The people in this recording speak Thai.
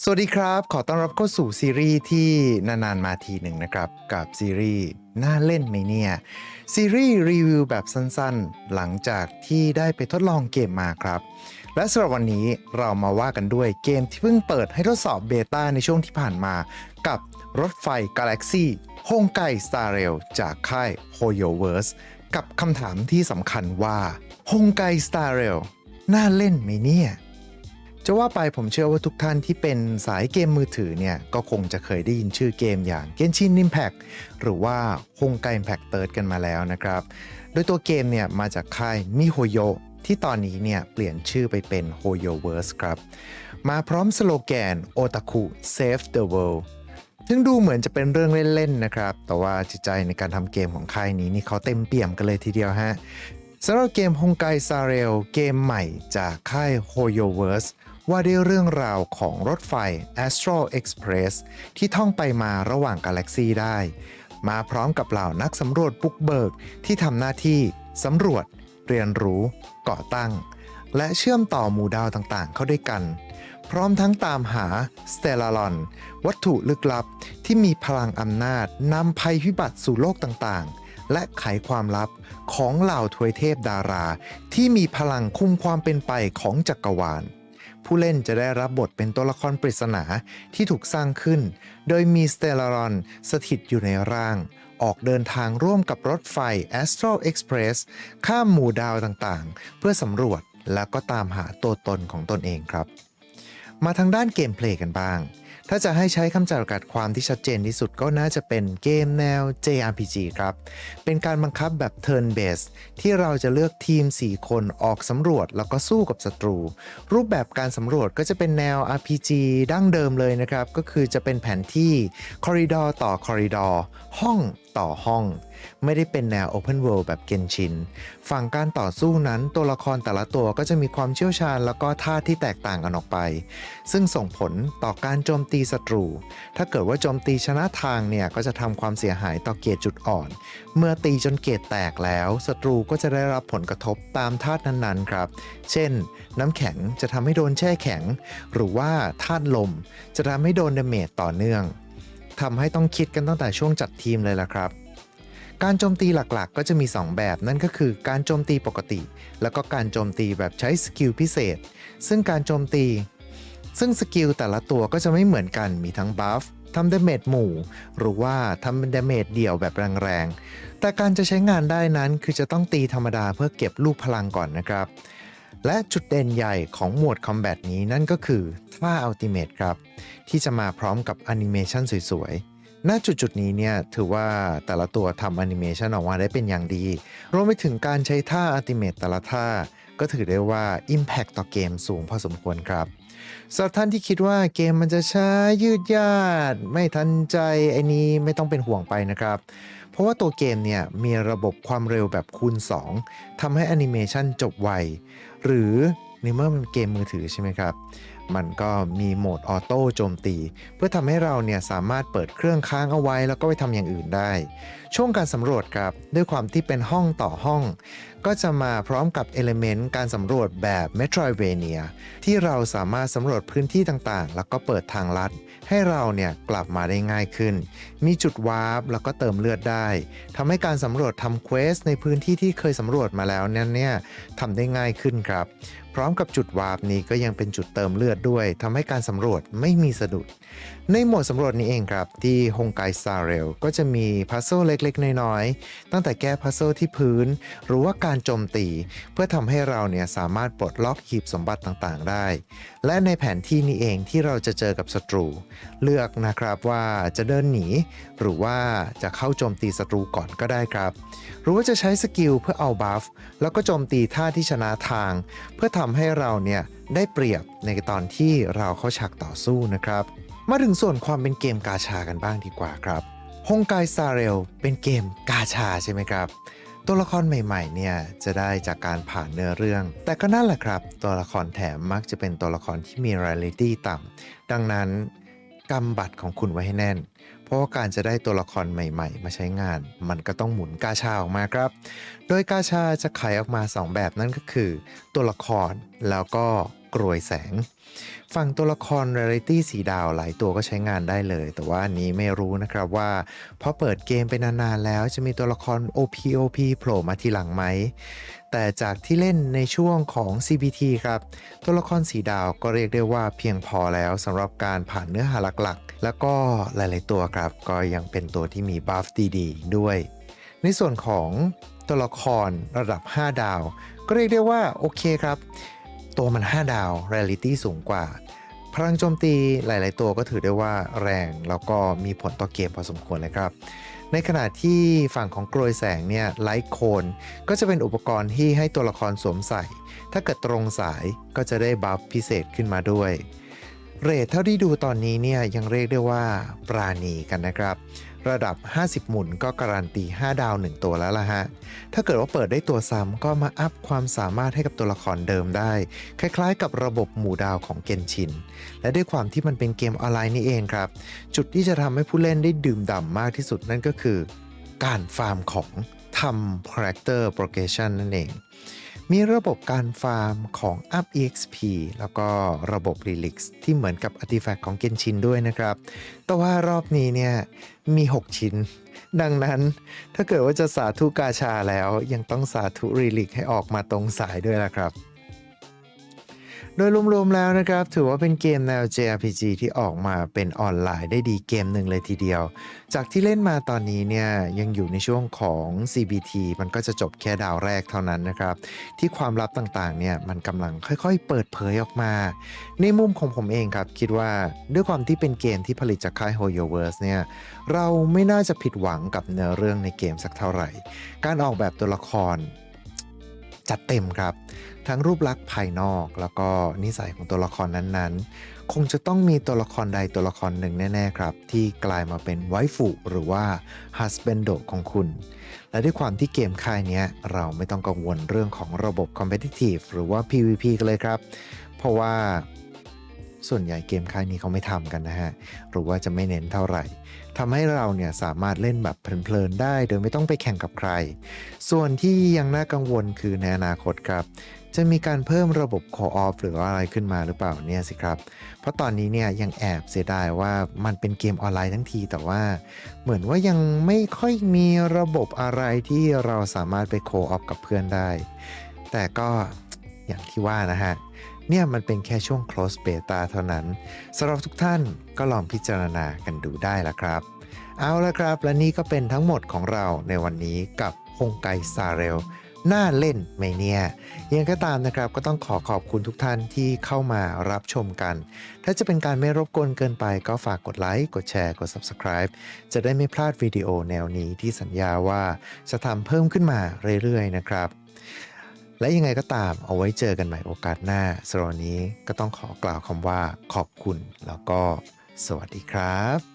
สวัสดีครับ ขอต้อนรับเข้าสู่ซีรีส์ที่นานๆมาทีหนึ่งนะครับ กับซีรีส์น่าเล่นไหมเนี่ย ซีรีส์รีวิวแบบสั้นๆ หลังจากที่ได้ไปทดลองเกมมาครับ และสำหรับวันนี้เรามาว่ากันด้วยเกมที่เพิ่งเปิดให้ทดสอบเบต้าในช่วงที่ผ่านมา กับรถไฟ Galaxy ฮงไก Star Rail จากค่าย HoYoverse กับคำถามที่สำคัญว่าฮงไก Star Rail น่าเล่นไหมเนี่ย จะว่าไปผมเชื่อว่าทุกท่านที่เป็นสายเกมมือถือเนี่ย ก็คงจะเคยได้ยินชื่อเกมอย่าง Genshin Impact หรือว่า Honkai Impact Third กันมาแล้วนะครับ โดยตัวเกมเนี่ยมาจากค่าย MiHoYo ที่ตอนนี้เนี่ยเปลี่ยนชื่อไปเป็น HoYoverse ครับ มาพร้อมสโลแกน Otaku Save the World ซึ่งดูเหมือนจะเป็นเรื่องเล่นๆนะครับ แต่ว่าจิตใจในการทำเกมของค่ายนี้นี่เขาเต็มเปี่ยมกันเลยทีเดียวฮะสำหรับเกมฮงไกซาเรลเกมใหม่จากค่าย HoYoverse ว่าด้วยเรื่องราวของรถไฟ Astral Express ที่ท่องไปมาระหว่างกาแล็กซีได้ มาพร้อมกับเหล่านักสำรวจบุกเบิกที่ทำหน้าที่สำรวจ เรียนรู้ ก่อตั้ง และเชื่อมต่อหมู่ดาวต่างๆ เข้าด้วยกัน พร้อมทั้งตามหาสเตลลอน วัตถุลึกลับที่มีพลังอำนาจนำภัยพิบัติสู่โลกต่างๆ และไขความลับของเหล่าทวยเทพดารา ที่มีพลังคุมความเป็นไปของจักรวาล ผู้เล่นจะได้รับบทเป็นตัวละครปริศนาที่ถูกสร้างขึ้น โดยมีสเตลลอนสถิตอยู่ในร่าง ออกเดินทางร่วมกับรถไฟ Astral Express ข้ามหมู่ดาวต่างๆ เพื่อสำรวจแล้วก็ตามหาตัวตนของตนเองครับ มาทางด้านเกมเพลย์กันบ้าง ถ้าจะให้ใช้คำจำกัดความที่ชัดเจนที่สุดก็น่าจะเป็นเกมแนว JRPG ครับ เป็นการบังคับแบบ Turn Based ที่เราจะเลือกทีม 4 คนออกสำรวจแล้วก็สู้กับศัตรู รูปแบบการสำรวจก็จะเป็นแนว RPG ดั้งเดิมเลยนะครับ ก็คือจะเป็นแผนที่คอริดอร์ต่อคอริดอร์ห้องต่อห้อง ไม่ได้เป็นแนว Open World แบบเกนชิน ฝั่งการต่อสู้นั้นตัวละครแต่ละตัวก็จะมีความเชี่ยวชาญแล้วก็ท่าที่แตกต่างกันออกไป ซึ่งส่งผลต่อการโจมตีศัตรู ถ้าเกิดว่าโจมตีชนะทางเนี่ย ก็จะทำความเสียหายต่อเกจจุดอ่อน เมื่อตีจนเกจแตกแล้วศัตรูก็จะได้รับผลกระทบตามธาตุนั้นๆครับ เช่น น้ำแข็งจะทำให้โดนแช่แข็ง หรือว่าธาตุลม จะทำให้โดนดาเมจต่อเนื่อง ทำให้ต้องคิดกันตั้งแต่ช่วงจัดทีมเลยล่ะครับ การโจมตีหลักๆก็จะมี 2 แบบนั่นก็คือการโจมตีปกติ แล้วก็การโจมตีแบบใช้สกิลพิเศษ ซึ่งการโจมตี ซึ่งสกิลแต่ละตัวก็จะไม่เหมือนกันมีทั้งบัฟทำดาเมจหมู่ หรือว่าทำเดาเมจเดี่ยวแบบแรงๆ แต่การจะใช้งานได้นั้นคือจะต้องตีธรรมดาเพื่อเก็บลูกพลังก่อนนะครับ และจุดเด่นใหญ่ของหมวดคอมแบทนี้นั่นก็คือท่าอัลติเม e ครับ ที่จะมาพร้อมกับแอนิเมชันสวยๆ ณ จุดจุดๆนี้เนี่ยถือว่าแต่ละตัวทำแอนิเมชันออกมาได้เป็นอย่างดี รวมไปถึงการใช้ท่าอัลติเม e แต่ละท่า ก็ถือได้ว่า Impact ต่อเกมสูงพอสมควรครับสำหรับท่านที่คิดว่าเกมมันจะช้ายืดยาด ไม่ทันใจไอ้นี้ไม่ต้องเป็นห่วงไปนะครับ เพราะว่าตัวเกมเนี่ยมีระบบความเร็วแบบคูณ 2ทำให้แอนิเมชันจบไว หรือในเมื่อมันเกมมือถือใช่ไหมครับ มันก็มีโหมดออโต้โจมตี เพื่อทำให้เราเนี่ยสามารถเปิดเครื่องค้างเอาไว้แล้วก็ไปทำอย่างอื่นได้ ช่วงการสำรวจครับด้วยความที่เป็นห้องต่อห้อง ก็จะมาพร้อมกับเอลิเมนต์การสำรวจแบบ Metroidvania ที่เราสามารถสำรวจพื้นที่ต่างๆ แล้วก็เปิดทางลัด ให้เราเนี่ยกลับมาได้ง่ายขึ้น มีจุดวาร์ปแล้วก็เติมเลือดได้ทำให้การสำรวจทำเควสในพื้นที่ที่เคยสำรวจมาแล้วนั้นเนี่ยทำได้ง่ายขึ้นครับ พร้อมกับจุดวาร์ปนี้ก็ยังเป็นจุดเติมเลือดด้วยทำให้การสำรวจไม่มีสะดุด ในโหมดสำรวจนี้เองครับที่ฮงไกซาเรลก็จะมีพัซเซิลเล็กๆ น้อยๆ ตั้งแต่แก้พัซเซิลที่พื้น หรือว่าการโจมตี เพื่อทำให้เราเนี่ยสามารถปลดล็อกหีบสมบัติต่างๆ ได้ และในแผนที่นี้เองที่เราจะเจอกับศัตรู เลือกนะครับว่าจะเดินหนี หรือว่าจะเข้าโจมตีศัตรูก่อนก็ได้ครับ หรือว่าจะใช้สกิลเพื่อเอาบัฟแล้วก็โจมตีท่าที่ชนะทาง เพื่อทำให้เราเนี่ยได้เปรียบในตอนที่เราเข้าฉากต่อสู้นะครับ มาถึงส่วนความเป็นเกมกาชากันบ้างดีกว่าครับ ฮงไกซาเรลเป็นเกมกาชาใช่ไหมครับ ตัวละครใหม่ๆเนี่ยจะได้จากการผ่านเนื้อเรื่อง แต่ก็นั่นแหละครับ ตัวละครแถมมักจะเป็นตัวละครที่มี r ร a l i t y ต่ำดังนั้นกำบัตรของคุณไว้ให้แน่น ราะว่าการจะได้ตัวละครใหม่ๆ มาใช้งาน มันก็ต้องหมุนกาชาออกมาครับ โดยกาชาจะขายออกมา 2 แบบนั่นก็คือ ตัวละครแล้วก็กรวยแสง ฝั่งตัวละครเรียลิตี้สีดาวหลายตัวก็ใช้งานได้เลย แต่ว่าอันนี้ไม่รู้นะครับว่าพอเปิดเกมไปนานๆแล้วจะมีตัวละคร OPOP โผล่มาทีหลังไหม แต่จากที่เล่นในช่วงของ CBT ครับ ตัวละครสีดาวก็เรียกได้ว่าเพียงพอแล้วสำหรับการผ่านเนื้อหาหลักๆ แล้วก็หลายๆตัวครับ ก็ยังเป็นตัวที่มีบัฟดีๆด้วย ในส่วนของตัวละครระดับ 5 ดาว ก็เรียกได้ว่าโอเคครับ ตัวมัน 5 ดาว r ร a l i t y สูงกว่าพลังโจมตีหลาย ๆ ตัวก็ถือได้ว่าแรงแล้วก็มีผลต่อเกมพอสมควรเลยครับ ในขณะที่ฝั่งของกรวยแสงเนี่ยไลท์โคนก็จะเป็นอุปกรณ์ที่ให้ตัวละครสวมใส่ ถ้าเกิดตรงสายก็จะได้บัฟพิเศษขึ้นมาด้วย เรทเท่าที่ดูตอนนี้เนี่ยยังเรียกได้ว่าปราณีกันนะครับ ระดับ 50 หมุนก็การันตี 5 ดาว 1 ตัวแล้วล่ะฮะ ถ้าเกิดว่าเปิดได้ตัวซ้ำก็มาอัพความสามารถให้กับตัวละครเดิมได้ คล้ายๆ กับระบบหมู่ดาวของเกนชิน และด้วยความที่มันเป็นเกมออนไลน์นี่เองครับ จุดที่จะทำให้ผู้เล่นได้ดื่มด่ำมากที่สุดนั่นก็คือ การฟาร์มของทำ character progression นั่นเอง มีระบบการฟาร์มของ Up EXP แล้วก็ระบบ Relix ที่เหมือนกับ Artifact ของ Genshin ด้วยนะครับ แต่ว่ารอบนี้เนี่ยมี 6 ชิ้น ดังนั้นถ้าเกิดว่าจะสาธุกาชาแล้วยังต้องสาธุ Relix ให้ออกมาตรงสายด้วยล่ะครับ โดยรวมๆแล้วนะครับ ถือว่าเป็นเกมแนว JRPG ที่ออกมาเป็นออนไลน์ได้ดีเกมหนึ่งเลยทีเดียว จากที่เล่นมาตอนนี้เนี่ยยังอยู่ในช่วงของ CBT มันก็จะจบแค่ดาวแรกเท่านั้นนะครับ ที่ความลับต่างๆเนี่ยมันกำลังค่อยๆ เปิดเผยออกมา ในมุมของผมเองครับ คิดว่าด้วยความที่เป็นเกมที่ผลิตจากค่าย HoYoverse เนี่ยเราไม่น่าจะผิดหวังกับเนื้อเรื่องในเกมสักเท่าไหร่ การออกแบบตัวละครจัดเต็มครับ ทั้งรูปลักษณ์ภายนอกแล้วก็นิสัยของตัวละครนั้นๆ คงจะต้องมีตัวละครใดตัวละครหนึ่งแน่ๆครับ ที่กลายมาเป็นไวฟุหรือว่าฮัสเบนโดของคุณ และด้วยความที่เกมค่ายนี้เราไม่ต้องกังวลเรื่องของระบบ Competitive หรือว่า PVP กันเลยครับ เพราะว่าส่วนใหญ่เกมค่ายนี้เขาไม่ทำกันนะฮะ หรือว่าจะไม่เน้นเท่าไหร่ทำให้เราเนี่ยสามารถเล่นแบบเพลินๆได้ โดยไม่ต้องไปแข่งกับใคร ส่วนที่ยังน่ากังวลคือในอนาคตครับ จะมีการเพิ่มระบบ Co-op หรือว่าอะไรขึ้นมาหรือเปล่าเนี่ยสิครับ เพราะตอนนี้เนี่ยยังแอบเสียดายว่ามันเป็นเกมออนไลน์ทั้งที แต่ว่า เหมือนว่ายังไม่ค่อยมีระบบอะไรที่เราสามารถไป Co-op กับเพื่อนได้ แต่ก็อย่างที่ว่านะฮะเนี่ยมันเป็นแค่ช่วง close beta เท่านั้นสำหรับทุกท่านก็ลองพิจารณากันดูได้ละครับ เอาละครับ และนี่ก็เป็นทั้งหมดของเราในวันนี้กับฮงไกซาเรล น่าเล่นไหมเนี่ยยังก็ตามนะครับก็ต้องขอขอบคุณทุกท่านที่เข้ามารับชมกัน ถ้าจะเป็นการไม่รบกวนเกินไปก็ฝากกดไลค์ กดแชร์ กด Subscribe จะได้ไม่พลาดวิดีโอแนวนี้ที่สัญญาว่าจะทำเพิ่มขึ้นมาเรื่อยๆนะครับ และยังไงก็ตามเอาไว้เจอกันใหม่โอกาสหน้าสำหรับนี้ก็ต้องขอกล่าวคำว่าขอบคุณแล้วก็สวัสดีครับ